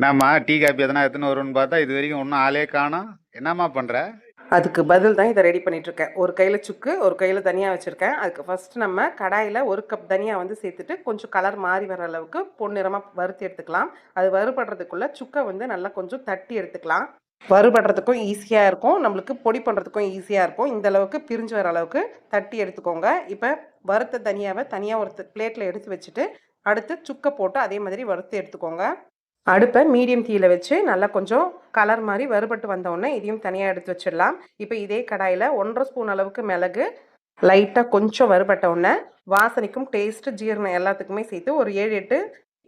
என்னம்மா tea copy எதனா எடுத்துன்னு வரும்னு பார்த்தா இது வரைக்கும் ஒன்றும் ஆளே காணும் என்னம்மா பண்ணுற அதுக்கு பதில் தான் இதை ரெடி பண்ணிட்டு இருக்கேன். ஒரு கையில் சுக்கு ஒரு கையில் தனியாக வச்சுருக்கேன். அதுக்கு ஃபர்ஸ்ட் நம்ம கடாயில் ஒரு கப் தனியாக வந்து சேர்த்துட்டு கொஞ்சம் கலர் மாறி வர அளவுக்கு பொன்னிறமாக வறுத்து எடுத்துக்கலாம். அது வறுபடுறதுக்குள்ளே சுக்கை வந்து நல்லா கொஞ்சம் தட்டி எடுத்துக்கலாம். வறுபடுறதுக்கும் ஈஸியாக இருக்கும். நம்மளுக்கு பொடி பண்ணுறதுக்கும் ஈஸியாக இருக்கும். இந்த அளவுக்கு பிரிஞ்சு வர அளவுக்கு தட்டி எடுத்துக்கோங்க. இப்போ வறுத்த தனியாவை தனியாக ஒரு பிளேட்டில் எடுத்து வச்சுட்டு அடுத்து சுக்கை போட்டு அதே மாதிரி வறுத்து எடுத்துக்கோங்க. அடுப்பை மீடியம் தீயில் வச்சு நல்லா கொஞ்சம் கலர் மாதிரி வறுபட்டு வந்தோடனே இதையும் தனியாக எடுத்து வச்சிடலாம். இப்போ இதே கடாயில் ஒன்றரை ஸ்பூன் அளவுக்கு மிளகு லைட்டாக கொஞ்சம் வறுபட்ட உடனே வாசனைக்கும் டேஸ்ட்டு ஜீரணம் எல்லாத்துக்குமே சேர்த்து ஒரு ஏழு எட்டு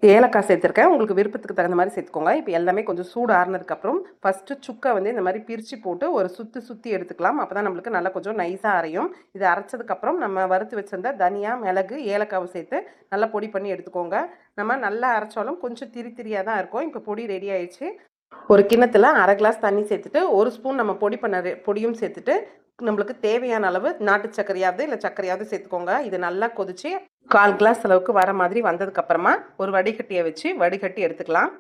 ஏலக்காய் சேர்த்துருக்கேன். உங்களுக்கு விருப்பத்துக்கு தகுந்த மாதிரி சேர்த்துக்கோங்க. இப்போ எல்லாமே கொஞ்சம் சூடு ஆறுனதுக்கப்புறம் ஃபஸ்ட்டு சுக்கை வந்து இந்த மாதிரி பிரித்து போட்டு ஒரு சுற்றி சுற்றி எடுத்துக்கலாம். அப்போ தான் நம்மளுக்கு நல்லா கொஞ்சம் நைஸாக அரையும். இது அரைச்சதுக்கப்புறம் நம்ம வறுத்து வச்சுருந்த தனியாக மிளகு ஏலக்காவை சேர்த்து நல்லா பொடி பண்ணி எடுத்துக்கோங்க. நம்ம நல்லா அரைச்சாலும் கொஞ்சம் திரி திரியாக தான் இருக்கும். இப்போ பொடி ரெடி ஆயிடுச்சு. ஒரு கிண்ணத்தில் அரை கிளாஸ் தண்ணி சேர்த்துட்டு ஒரு ஸ்பூன் நம்ம பொடி பண்ண ரெ- பொடியும் சேர்த்துட்டு நம்மளுக்கு தேவையான அளவு நாட்டு சர்க்கரையாவது இல்லை சர்க்கரையாவது சேர்த்துக்கோங்க. இது நல்லா கொதிச்சு கால் கிளாஸ் அளவுக்கு வர மாதிரி வந்ததுக்கு அப்புறமா ஒரு வடிகட்டியை வச்சு வடிகட்டி எடுத்துக்கலாம்.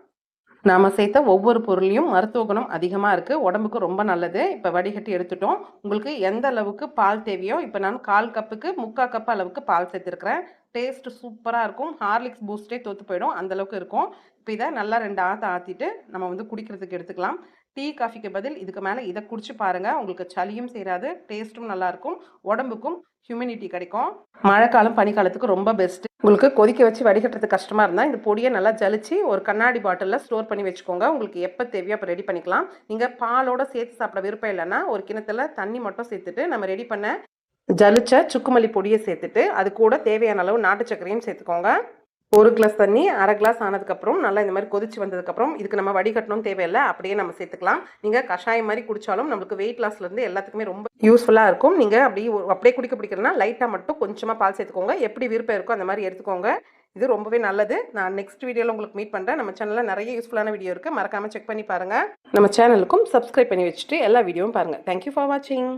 நாம சேர்த்த ஒவ்வொரு பொருளையும் மருத்துவ குணம் அதிகமாக இருக்குது உடம்புக்கு ரொம்ப நல்லது. இப்போ வடிகட்டி எடுத்துட்டோம். உங்களுக்கு எந்த அளவுக்கு பால் தேவையோ இப்போ நான் கால் கப்புக்கு முக்கால் கப் அளவுக்கு பால் சேர்த்துருக்கிறேன். டேஸ்ட் சூப்பராக இருக்கும். ஹார்லிக்ஸ் பூஸ்டே தோற்று போயிடும். அந்த அளவுக்கு இருக்கும். இப்போ இதை நல்லா ரெண்டு ஆற்ற ஆற்றிட்டு நம்ம வந்து குடிக்கிறதுக்கு எடுத்துக்கலாம். டீ காஃபிக்கு பதில் இதுக்கு மேலே இதை குடிச்சு பாருங்கள் உங்களுக்கு சளியும் சேராது டேஸ்ட்டும் நல்லாயிருக்கும் உடம்புக்கும் ஹியூமினிட்டி கிடைக்கும். மழைக்காலம் பனிக்காலத்துக்கு ரொம்ப பெஸ்ட் உங்களுக்கு கொதிக்க வச்சு வடிகட்டுறது கஷ்டமாக இருந்தால் இந்த பொடியை நல்லா ஜலிச்சு ஒரு கண்ணாடி பாட்டிலில் ஸ்டோர் பண்ணி வச்சுக்கோங்க. உங்களுக்கு எப்போ தேவையோ அப்போ ரெடி பண்ணிக்கலாம். நீங்கள் பாலோட சேர்த்து சாப்பிட விருப்பம் இல்லைன்னா ஒரு கிணத்துல தண்ணி மட்டும் சேர்த்துட்டு நம்ம ரெடி பண்ண ஜலிச்ச சுக்குமல்லி பொடியை சேர்த்துட்டு அது கூட தேவையான அளவு நாட்டு சர்க்கரையும் சேர்த்துக்கோங்க. ஒரு கிளாஸ் தண்ணி அரை கிளாஸ் ஆனதுக்கப்புறம் நல்லா இந்த மாதிரி கொதிச்சு வந்ததுக்கப்புறம் இதுக்கு நம்ம வடிகட்டணும் தேவையில்லை. அப்படியே நம்ம சேர்த்துக்கலாம். நீங்கள் கஷாயம் மாதிரி குடித்தாலும் நம்மளுக்கு வெயிட் லாஸ்லேருந்து எல்லாத்துக்குமே ரொம்ப யூஸ்ஃபுல்லாக இருக்கும். நீங்கள் அப்படியே அப்படியே குடிக்க பிடிக்கிறதுனா லைட்டாக மட்டும் கொஞ்சமாக பால் சேர்த்துக்கோங்க. எப்படி விருப்பம் இருக்கோ அந்த மாதிரி எடுத்துக்கோங்க. இது ரொம்பவே நல்லது. நான் நெக்ஸ்ட் வீடியோவில் உங்களுக்கு மீட் பண்ணுறேன் நம்ம சேனலில் நிறைய யூஸ்ஃபுல்லான வீடியோ இருக்குது மறக்காமல் செக் பண்ணி பாருங்கள் நம்ம சேனலுக்கும் சப்ஸ்கிரைப் பண்ணி வச்சுட்டு எல்லா வீடியோவும் பாருங்கள் தேங்க்யூ ஃபார் வாட்சிங்